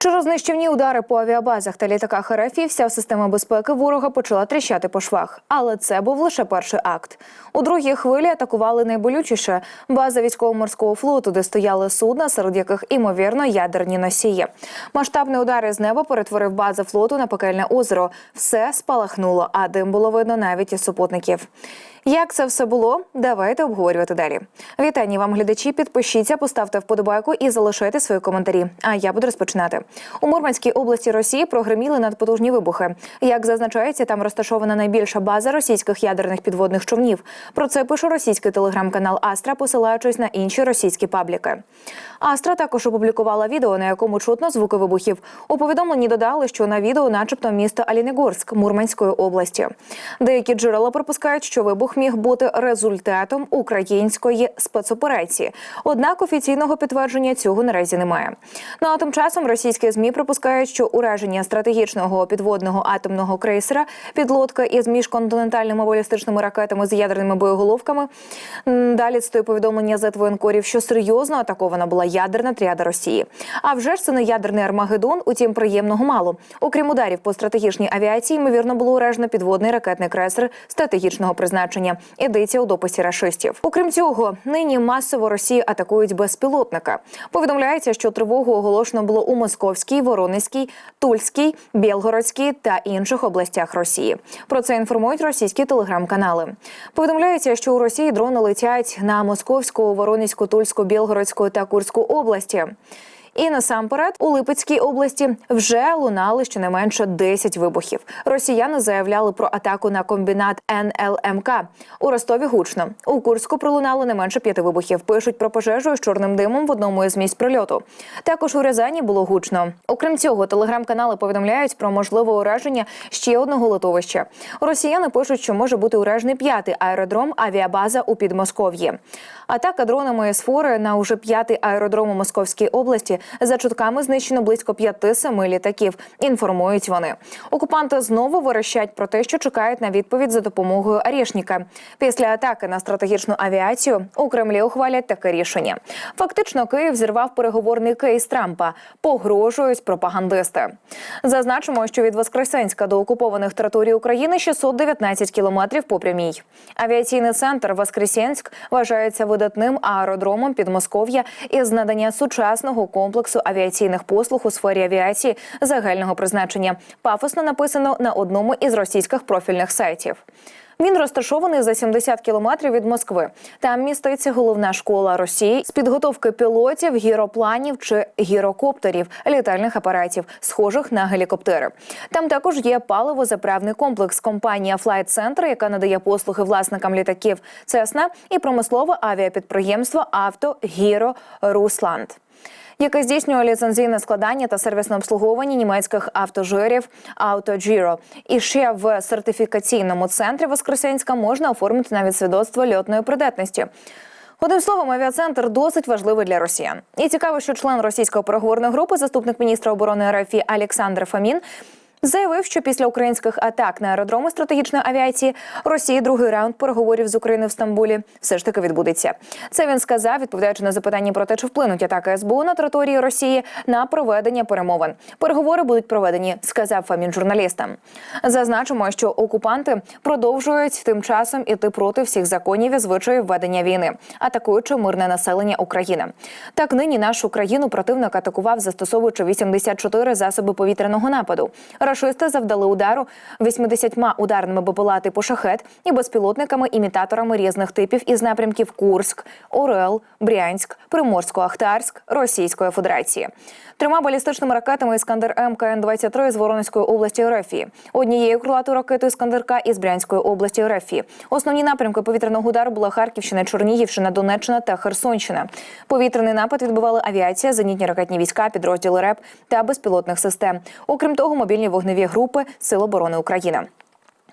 Через нищівні удари по авіабазах та літаках РФ вся система безпеки ворога почала тріщати по швах. Але це був лише перший акт. У другій хвилі атакували найболючіше база військово-морського флоту, де стояли судна, серед яких імовірно ядерні носії. Масштабний удар із неба перетворив базу флоту на пекельне озеро. Все спалахнуло, а дим було видно навіть із супутників. Як це все було? Давайте обговорювати далі. Вітання вам, глядачі. Підпишіться, поставте вподобайку і залишайте свої коментарі. А я буду розпочинати. У Мурманській області Росії прогреміли надпотужні вибухи. Як зазначається, там розташована найбільша база російських ядерних підводних човнів. Про це пише російський телеграм-канал Астра, посилаючись на інші російські пабліки. Астра також опублікувала відео, на якому чутно звуки вибухів. У повідомленні додали, що на відео, начебто, місто Алінегорськ Мурманської області. Деякі джерела припускають, що вибух міг бути результатом української спецоперації. Однак офіційного підтвердження цього наразі немає. Ну а тим часом російські змі припускають, що ураження стратегічного підводного атомного крейсера, підлодка із міжконтинентальними балістичними ракетами з ядерними боєголовками. Далі цитує повідомлення з воєнкорів, що серйозно атакована була ядерна тріада Росії. А вже ж це не ядерний армагеддон, утім приємного мало. Окрім ударів по стратегічній авіації, ймовірно було уражено підводний ракетний крейсер стратегічного призначення. Йдеться у дописі рашистів. Окрім цього, нині масово Росію атакують безпілотника. Повідомляється, що тривогу оголошено було у Московській, Воронезькій, Тульській, Білгородській та інших областях Росії. Про це інформують російські телеграм-канали. Повідомляється, що у Росії дрони летять на Московську, Воронезьку, Тульську, Білгородську та Курську області. І насамперед у Липецькій області вже лунали щонайменше 10 вибухів. Росіяни заявляли про атаку на комбінат НЛМК. У Ростові гучно. У Курську пролунало не менше п'яти вибухів. Пишуть про пожежу з чорним димом в одному із місць прильоту. Також у Рязані було гучно. Окрім цього, телеграм-канали повідомляють про можливе ураження ще одного литовища. Росіяни пишуть, що може бути уражений п'ятий аеродром авіабаза у Підмосков'ї. Атака дронами з фори на уже п'ятий аеродром у Московській області за чутками знищено близько п'яти-семи літаків. Інформують вони. Окупанти знову верещать про те, що чекають на відповідь за допомогою Арішніка. Після атаки на стратегічну авіацію у Кремлі ухвалять таке рішення. Фактично, Київ зірвав переговорний кейс Трампа. Погрожують пропагандисти. Зазначимо, що від Воскресенська до окупованих територій України 619 кілометрів по прямій. Авіаційний центр Воскресенськ вважається видатним аеродромом Підмосков'я із надання сучасного комплексу авіаційних послуг у сфері авіації загального призначення. Пафосно написано на одному із російських профільних сайтів. Він розташований за 70 кілометрів від Москви. Там міститься головна школа Росії з підготовки пілотів, гіропланів чи гірокоптерів, літальних апаратів, схожих на гелікоптери. Там також є паливозаправний комплекс компанія Flight Center, яка надає послуги власникам літаків Цесна і промислове авіапідприємство Авто Гіро Русланд яке здійснює ліцензійне складання та сервісне обслуговування німецьких автожирів «Автоджіро». І ще в сертифікаційному центрі Воскресенська можна оформити навіть свідоцтво льотної придатності. Одним словом, авіацентр досить важливий для росіян. І цікаво, що член російської переговорної групи, заступник міністра оборони РФ Олександр Фомін, Заявив, що після українських атак на аеродроми стратегічної авіації Росії другий раунд переговорів з Україною в Стамбулі все ж таки відбудеться. Це він сказав, відповідаючи на запитання про те, чи вплинуть атаки СБУ на території Росії на проведення перемовин. Переговори будуть проведені, сказав Фамін журналістам. Зазначимо, що окупанти продовжують тим часом іти проти всіх законів і звичаїв ведення війни, атакуючи мирне населення України. Так нині нашу країну противник атакував, застосовуючи 84 засоби повітряного нападу. Рашисти завдали удару 80 ударними БПЛА типу шахет і безпілотниками-імітаторами різних типів із напрямків Курськ, Орел, Брянськ, Приморсько-Ахтарськ Російської Федерації. Трьома балістичними ракетами Іскандер М КН-23 з Воронезької області РФ, однією крилатою ракетою Іскандер-К із Брянської області РФ. Основні напрямки повітряного удару була Харківщина, Чернігівщина, Донеччина та Херсонщина. Повітряний напад відбивали авіація, зенітні ракетні війська, підрозділи РЕП та безпілотних систем. Окрім того, мобільні вогневі групи Сил оборони України.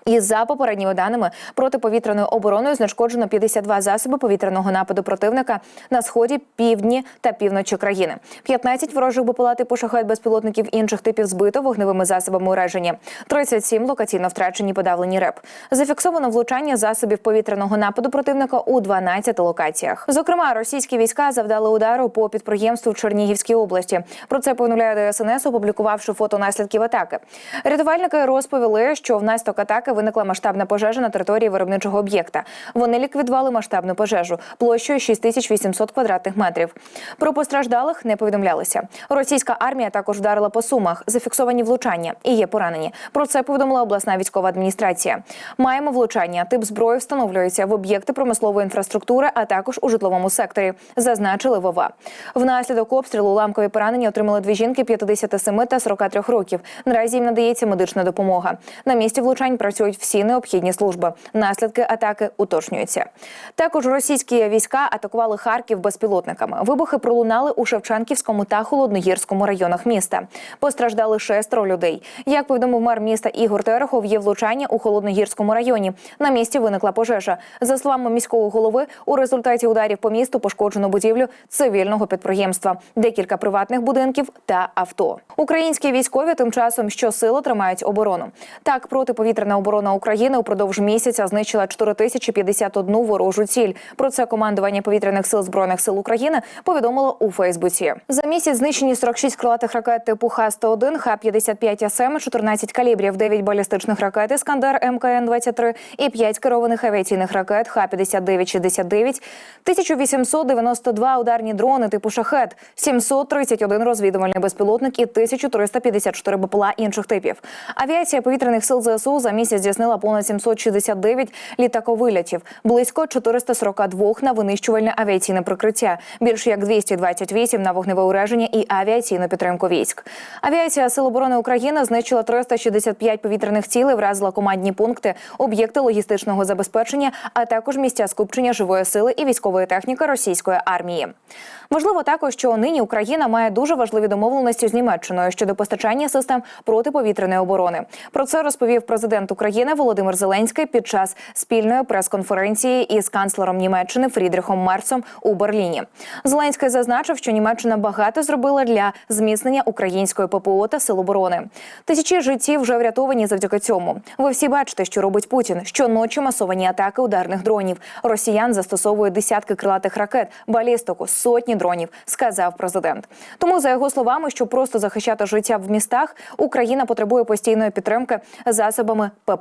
І за попередніми даними протиповітряною обороною знешкоджено 52 засоби повітряного нападу противника на сході, півдні та півночі країни. 15 ворожих БПЛА типу шахет безпілотників інших типів збито вогневими засобами ураження. 37 локаційно втрачені подавлені РЕП. Зафіксовано влучання засобів повітряного нападу противника у 12 локаціях. Зокрема, російські війська завдали удару по підприємству в Чернігівській області. Про це повідомляє ДСНС, опублікувавши фото наслідків атаки. Рятувальники розповіли, що внаслідок атаки виникла масштабна пожежа на території виробничого об'єкта. Вони ліквідували масштабну пожежу площею 6800 квадратних метрів. Про постраждалих не повідомлялося. Російська армія також вдарила по сумах, зафіксовані влучання і є поранені. Про це повідомила обласна військова адміністрація. Маємо влучання. Тип зброї встановлюється в об'єкти промислової інфраструктури, а також у житловому секторі. Зазначили Вова. Внаслідок обстрілу ламкові поранення отримали дві жінки 57 та 43 років. Наразі їм надається медична допомога. На місці влучань працюють всі необхідні служби. Наслідки атаки уточнюються. Також російські війська атакували Харків безпілотниками. Вибухи пролунали у Шевченківському та Холодногірському районах міста. Постраждали шестеро людей. Як повідомив мер міста Ігор Терехов, є влучання у Холодногірському районі. На місці виникла пожежа. За словами міського голови, у результаті ударів по місту пошкоджено будівлю цивільного підприємства, декілька приватних будинків та авто. Українські військові тим часом щосили тримають оборону. Так, протиповітряна оборона України упродовж місяця знищила 4051 ворожу ціль. Про це командування повітряних сил збройних сил України повідомило у Фейсбуці. За місяць знищені 46 крилатих ракет типу Х-101, Х-55 СМ, 14 калібрів, 9 балістичних ракет Іскандер МКН-23 і 5 керованих авіаційних ракет Х-59-69, 1892 ударні дрони типу Шахет, 731 розвідувальний безпілотник і 1354 БПЛА інших типів. Авіація повітряних сил ЗСУ за місяць здійснила понад 769 літаковилятів, близько 442 на винищувальне авіаційне прикриття, більше як 228 на вогневе ураження і авіаційну підтримку військ. Авіація Сил оборони України знищила 365 повітряних цілей, вразила командні пункти, об'єкти логістичного забезпечення, а також місця скупчення живої сили і військової техніки російської армії. Важливо також, що нині Україна має дуже важливі домовленості з Німеччиною щодо постачання систем протиповітряної оборони. Про це розповів президент України Володимир Зеленський під час спільної прес-конференції із канцлером Німеччини Фрідріхом Мерцом у Берліні. Зеленський зазначив, що Німеччина багато зробила для зміцнення української ППО та сил оборони. Тисячі життів вже врятовані завдяки цьому. Ви всі бачите, що робить Путін. Щоночі масовані атаки ударних дронів. Росіян застосовують десятки крилатих ракет, балістику, сотні дронів, сказав президент. Тому, за його словами, щоб просто захищати життя в містах, Україна потребує постійної підтримки засобами ППО.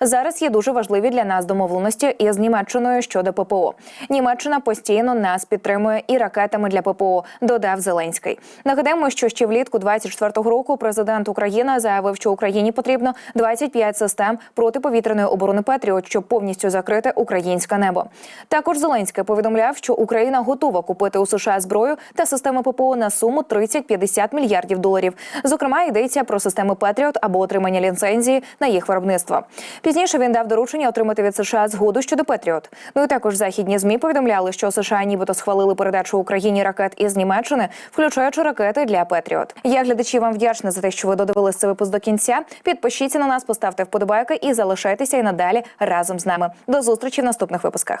Зараз є дуже важливі для нас домовленості із Німеччиною щодо ППО. Німеччина постійно нас підтримує і ракетами для ППО. Додав Зеленський. Нагадаємо, що ще влітку 24-го року президент України заявив, що Україні потрібно 25 систем протиповітряної оборони Петріот, щоб повністю закрити українське небо. Також Зеленський повідомляв, що Україна готова купити у США зброю та системи ППО на суму 30-50 мільярдів доларів. Зокрема, йдеться про системи Петріот або отримання ліцензії на їх виробництво. Пізніше він дав доручення отримати від США згоду щодо Петріот. Ну і також західні змі повідомляли, що США нібито схвалили передачу Україні ракет із Німеччини, включаючи ракети для Петріот. Я глядачі вам вдячна за те, що ви додивилися цей випуск до кінця. Підпишіться на нас, поставте вподобайки і залишайтеся і надалі разом з нами. До зустрічі в наступних випусках.